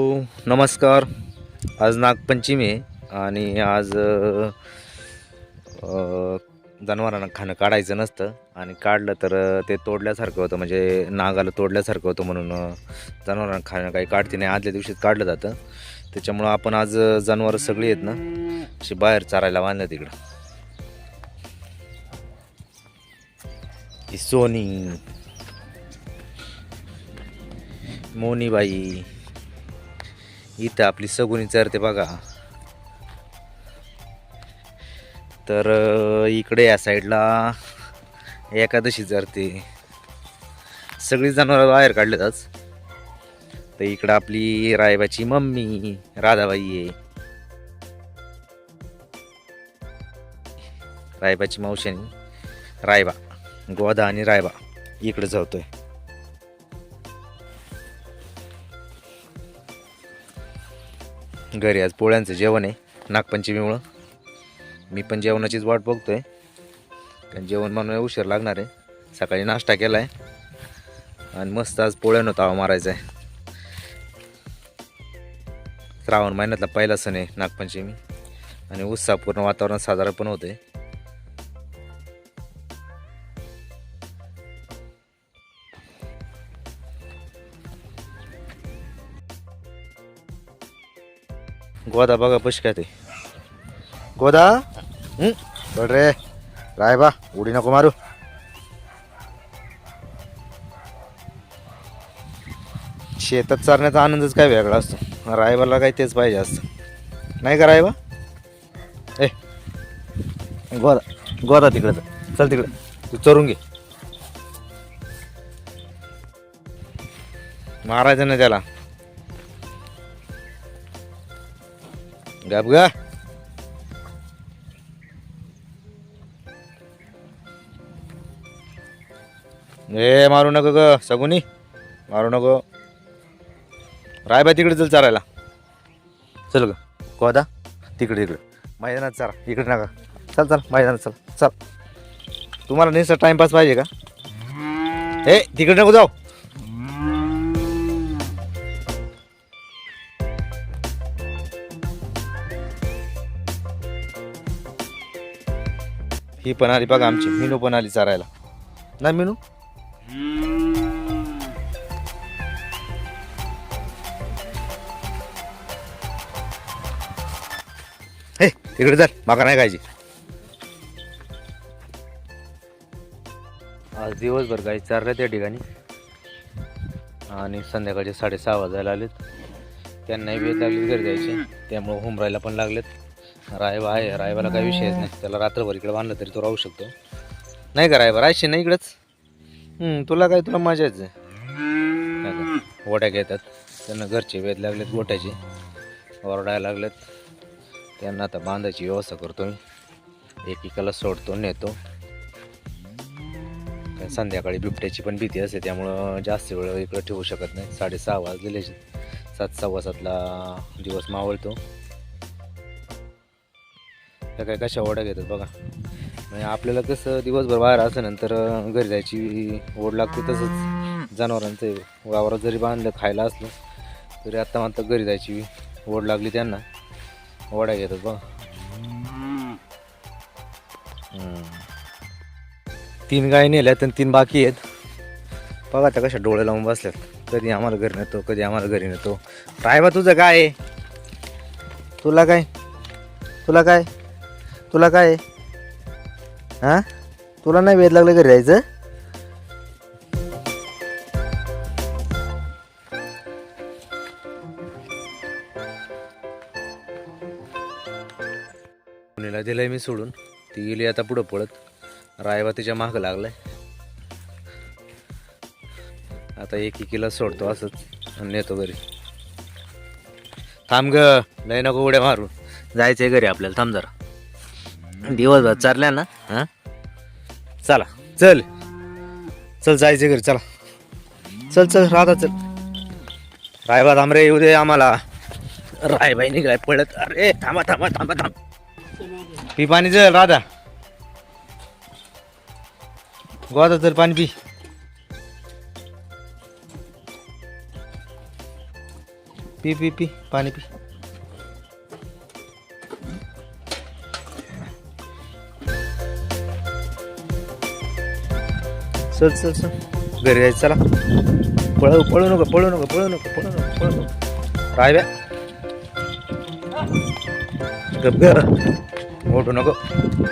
हो, नमस्कार. आज नागपंचमी आहे आणि आज जनावरांना खाणं काढायचं नसतं आणि काढलं तर ते तोडल्यासारखं होतं म्हणजे नागाला तोडल्यासारखं होतं म्हणून जनावरांना खाणं काही काढते नाही. आदल्या दिवशीच काढलं जातं. त्याच्यामुळं आपण आज जनावरं सगळी आहेत ना अशी बाहेर चारायला बांधलं तिकडं. सोनी. मोनीबाई. इथं आपली सगुणी चरते बघा. तर इकडे या साईडला एकादशी चरते. सगळी जनावरं बाहेर काढलेत आज तर इकडं आपली रायबाची मम्मी राधाबाई आहे. रायबाची मावशानी रायबा गोदा आणि रायबा इकडे जातोय घरी आज पोळ्यांचं जेवण आहे नागपंचमीमुळं. मी पण जेवणाचीच वाट बघतो आहे कारण जेवण म्हणून उशीर लागणार आहे. सकाळी नाश्ता केला आहे आणि मस्त आज पोळ्यानं तावा मारायचा आहे श्रावण महिन्यातला पहिला सण आहे नागपंचमी. आणि उत्साहपूर्ण वातावरण साजरा पण होते गोदा बघा पश काय ते. गोदा? बड रे. राय बा उडी नको मारू. शेतात चरण्याचा आनंदच काय वेगळा असतो. रायबाला काय तेच पाहिजे असतं. नाही का रायबा? ए गोदा गोदा तिकडं चल तिकडं. तू चरून घे. मारायचं ना त्याला. गप गा ए मारू नको ग सगुनी मारू नको रायबा तिकडे चल चारायला. चल ग. कोदा तिकडे तिकडे मैदानात चारा. इकडे नका. चल चल. मैदानात चल. चल. तुम्हाला नेसा टाइमपास पाहिजे का? ए तिकडे नको जाऊ. ही पण आली बघा आमची मिनू पण आली चारायला. ना मिनू? हे तिकडे चल माका नाही खायची. आज दिवसभर गाई चारल्या त्या ठिकाणी. आणि संध्याकाळचे साडेसहा वाजायला आलेत. त्यांनाही वेळ लागली घरी जायची. त्यामुळं हुमरायला पण लागलेत. रायबा आहे रायबाला काही विषयच नाही. त्याला रात्रभर इकडे बांधलं तरी तो राहू शकतो. नाही का रायबा? राहायचे नाही इकडंच? तुला काय तुला मजाच आहे? ओढ्या घेतात. त्यांना घरचे वेध लागलेत गोट्याचे. ओरडायला लागलेत. त्यांना आता बांधायची व्यवस्था करतो मी. एकेकाला सोडतो नेतो. संध्याकाळी बिबट्याची पण भीती असते त्यामुळं जास्त वेळ इकडं ठेवू शकत नाही. साडेसहा वाजलेले सात सव्वा सातला दिवस मावळतो. त्या काय कशा ओढ्या घेतात बघा. म्हणजे आपल्याला कसं दिवसभर बाहेर असं नंतर घरी जायची ओढ लागते तसंच. जनावरांचं वावरात जरी बांधलं खायला असलं तरी आत्ता मात्र घरी जायची ओढ लागली त्यांना. ओढ्या घेतात बघा. तीन गाय नेल्यात आणि तीन बाकी आहेत. बघा त्या कशा डोळे लावून बसल्यात. कधी आम्हाला घरी नेतो कधी आम्हाला घरी नेतो. रायबा तुझं काय आहे? तुला काय? तुला काय? तुला काय? हां? हा तुला नाही वेद लागलं घरी जायचं? पुण्याला दिलंय मी सोडून. ती गेली आता पुढं पळत. रायवा तिच्या मागं लागलाय. आता एक एकीला सोडतो असंच. आणि नेतो घरी. थांब ग. लय नको उड्या मारून जायचंय घरी आपल्याला. थांब जरा. दिवसभर चालल्या ना हा? चला चल. चल जायचं घरी चला. चल चल राधा चल. रायबा थांब रे येऊ दे आम्हाला. रायबाई निघाय पळत. अरे थांबा थांबा थांबा थांब. पी पाणी चल राधा. गोदा चल पाणी पी. पी पी पी पाणी पी. चल चल चल. घरी जायचं चला. पळू पळू नको पळू नको पळू नको पळू नको पळू नको. राय गप ओढू नको.